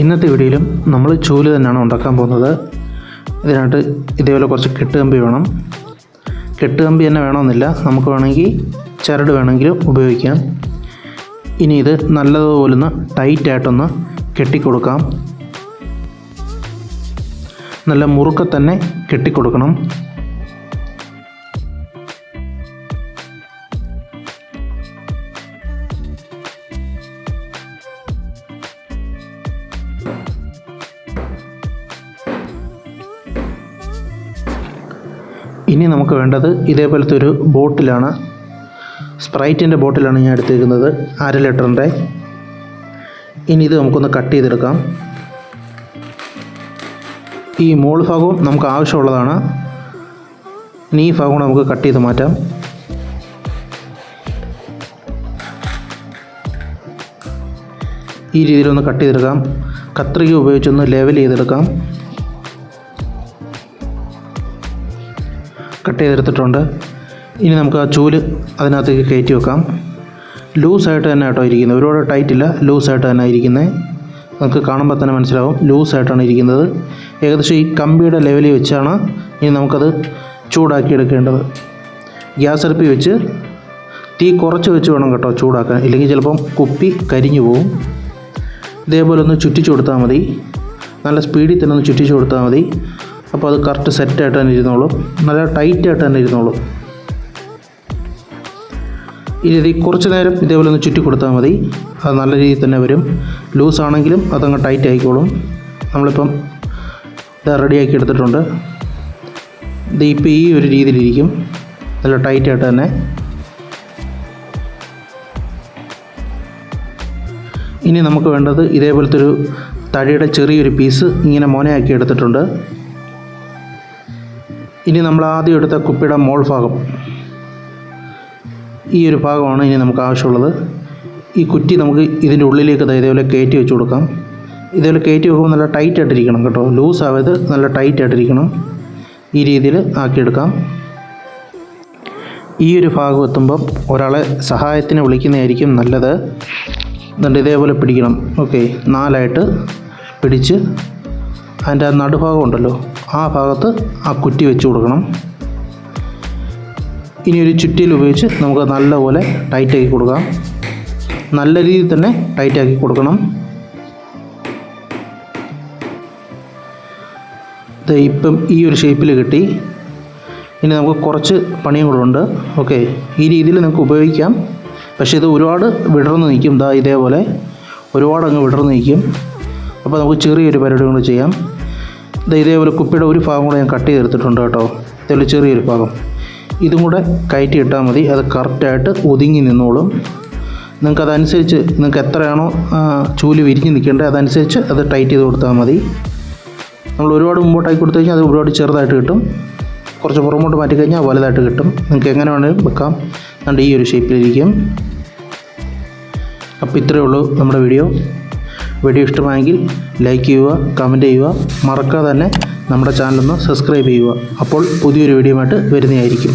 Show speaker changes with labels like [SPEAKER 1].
[SPEAKER 1] ഇന്നത്തെ വീഡിയോയിലും നമ്മൾ ചൂൽ തന്നെയാണ് ഉണ്ടാക്കാൻ പോകുന്നത്. ഇതിനായിട്ട് ഇതേപോലെ കുറച്ച് കെട്ടുകമ്പി വേണം. കെട്ടുകമ്പി തന്നെ വേണമെന്നില്ല. നമുക്ക് വേണമെങ്കിൽ ചരട് വേണമെങ്കിലും ഉപയോഗിക്കാം. ഇനി ഇത് നല്ലതുപോലെ ഒന്ന് ടൈറ്റായിട്ടൊന്ന് കെട്ടിക്കൊടുക്കാം. നല്ല മുറുക്കെ തന്നെ കെട്ടിക്കൊടുക്കണം. ഇനി നമുക്ക് വേണ്ടത് ഇതേപോലത്തെ ഒരു ബോട്ടിലാണ്. സ്പ്രൈറ്റിന്റെ ബോട്ടിലാണ് ഞാൻ എടുത്തിരിക്കുന്നത് അര ലിറ്ററിന്റെ ഇനി ഇത് നമുക്കൊന്ന് കട്ട് ചെയ്തെടുക്കാം. ഈ മോൾ ഭാഗവും നമുക്ക് ആവശ്യമുള്ളതാണ്. ഇനി ഈ ഭാഗവും നമുക്ക് കട്ട് ചെയ്ത് മാറ്റാം. ഈ രീതിയിലൊന്ന് കട്ട് ചെയ്തെടുക്കാം. കത്രിക ഉപയോഗിച്ചൊന്ന് ലെവൽ ചെയ്തെടുക്കാം. കട്ട് ചെയ്തെടുത്തിട്ടുണ്ട്. ഇനി നമുക്ക് ആ ചൂൽ അതിനകത്തേക്ക് കയറ്റി വെക്കാം. ലൂസായിട്ട് തന്നെ കേട്ടോ ഇരിക്കുന്നത്. ഒരുപാട് ടൈറ്റ് ഇല്ല. ലൂസായിട്ട് തന്നെ ഇരിക്കുന്നത് നമുക്ക് കാണുമ്പോൾ തന്നെ മനസ്സിലാവും. ലൂസായിട്ടാണ് ഇരിക്കുന്നത്. ഏകദേശം ഈ കമ്പിയുടെ ലെവലിൽ വെച്ചാണ് ഇനി നമുക്കത് ചൂടാക്കി എടുക്കേണ്ടത്. ഗ്യാസ് അടുപ്പി വെച്ച് തീ കുറച്ച് വെച്ച് വേണം കേട്ടോ ചൂടാക്കാൻ. ഇല്ലെങ്കിൽ ചിലപ്പം കുപ്പി കരിഞ്ഞു പോവും. ഇതേപോലെ ഒന്ന് ചുറ്റിച്ചു കൊടുത്താൽ മതി. നല്ല സ്പീഡിൽ തന്നെ ഒന്ന് ചുറ്റിച്ചു കൊടുത്താൽ മതി. അപ്പോൾ അത് കറക്റ്റ് സെറ്റായിട്ട് തന്നെ ഇരുന്നോളും. നല്ല ടൈറ്റായിട്ട് തന്നെ ഇരുന്നോളും. ഇനി ഇത് കുറച്ച് നേരം ഇതേപോലെ ഒന്ന് ചുറ്റി കൊടുത്താൽ മതി. അത് നല്ല രീതിയിൽ തന്നെ വരും. ലൂസ് ആണെങ്കിലും അതങ്ങ് ടൈറ്റ് ആയിക്കോളും. നമ്മളിപ്പം ഇത് റെഡിയാക്കി എടുത്തിട്ടുണ്ട്. ഇത് ഇപ്പോൾ ഈ ഒരു രീതിയിലിരിക്കും. നല്ല ടൈറ്റായിട്ട് തന്നെ. ഇനി നമുക്ക് വേണ്ടത് ഇതേപോലത്തെ ഒരു തടിയുടെ ചെറിയൊരു പീസ് ഇങ്ങനെ മോനയാക്കി എടുത്തിട്ടുണ്ട്. ഇനി നമ്മൾ ആദ്യം എടുത്ത കുപ്പിയുടെ മോൾ ഭാഗം. ഈ ഒരു ഭാഗമാണ് ഇനി നമുക്ക് ആവശ്യമുള്ളത്. ഈ കുറ്റി നമുക്ക് ഇതിന്റെ ഉള്ളിലേക്ക് ഇതേപോലെ കയറ്റി വെച്ച് കൊടുക്കാം. ഇതേപോലെ കയറ്റി വെക്കുമ്പോൾ നല്ല ടൈറ്റ് ആയിട്ടിരിക്കണം കേട്ടോ. ലൂസ് ആവരുത് നല്ല ടൈറ്റ് ആയിട്ടിരിക്കണം. ഈ രീതിയിൽ ആക്കിയെടുക്കാം. ഈ ഒരു ഭാഗം എത്തുമ്പം ഒരാളെ സഹായത്തിന് വിളിക്കുന്നതായിരിക്കും നല്ലത്. എന്നിട്ട് ഇതേപോലെ പിടിക്കണം. ഓക്കെ നാലായിട്ട് പിടിച്ച് അതിന്റെ നടുഭാഗം ഉണ്ടല്ലോ. ആ ഭാഗത്ത് ആ കുറ്റി വെച്ച് കൊടുക്കണം. ഇനി ഒരു ചുറ്റിയിൽ ഉപയോഗിച്ച് നമുക്ക് നല്ലപോലെ ടൈറ്റാക്കി കൊടുക്കാം. നല്ല രീതിയിൽ തന്നെ ടൈറ്റാക്കി കൊടുക്കണം. ഇപ്പം ഈ ഒരു ഷേപ്പിൽ കിട്ടി. ഇനി നമുക്ക് കുറച്ച് പണിയും കൂടെ ഉണ്ട് ഓക്കെ ഈ രീതിയിൽ നമുക്ക് ഉപയോഗിക്കാം. പക്ഷേ ഇത് ഒരുപാട് വിടർന്ന് നിൽക്കും. ദാ ഇതേപോലെ ഒരുപാട് അങ്ങ് വിടർന്ന് നിൽക്കും. അപ്പോൾ നമുക്ക് ചെറിയൊരു പരിപാടി കൂടെ ചെയ്യാം. ഇതേപോലെ കുപ്പിയുടെ ഒരു ഭാഗം കൂടെ ഞാൻ കട്ട് ചെയ്തെടുത്തിട്ടുണ്ട് കേട്ടോ. ഇതേപോലെ ചെറിയൊരു ഭാഗം. ഇതും കൂടെ കയറ്റി ഇട്ടാൽ മതി. അത് കറക്റ്റായിട്ട് ഒതുങ്ങി നിന്നോളും. നിങ്ങൾക്ക് അതനുസരിച്ച് നിങ്ങൾക്ക് എത്രയാണോ ചൂൽ വിരിഞ്ഞ് നിൽക്കേണ്ടത് അതനുസരിച്ച് അത് ടൈറ്റ് ചെയ്ത് കൊടുത്താൽ മതി. നമ്മൾ ഒരുപാട് മുമ്പോട്ടാക്കി കൊടുത്തു കഴിഞ്ഞാൽ അത് ഒരുപാട് ചെറുതായിട്ട് കിട്ടും. കുറച്ച് പുറമോട്ട് മാറ്റി കഴിഞ്ഞാൽ വലുതായിട്ട് കിട്ടും. നിങ്ങൾക്ക് എങ്ങനെ വേണമെങ്കിലും വെക്കാം. അതുകൊണ്ട് ഈ ഒരു ഷേപ്പിലിരിക്കും അപ്പോൾ ഇത്രയേ ഉള്ളൂ നമ്മുടെ വീഡിയോ വീഡിയോ ഇഷ്ടമായെങ്കിൽ ലൈക്ക് ചെയ്യുക കമന്റ് ചെയ്യുക. മറക്കാതെ തന്നെ നമ്മുടെ ചാനലൊന്ന് സബ്സ്ക്രൈബ് ചെയ്യുക. അപ്പോൾ പുതിയൊരു വീഡിയോ ആയിട്ട് വരുന്നതായിരിക്കും.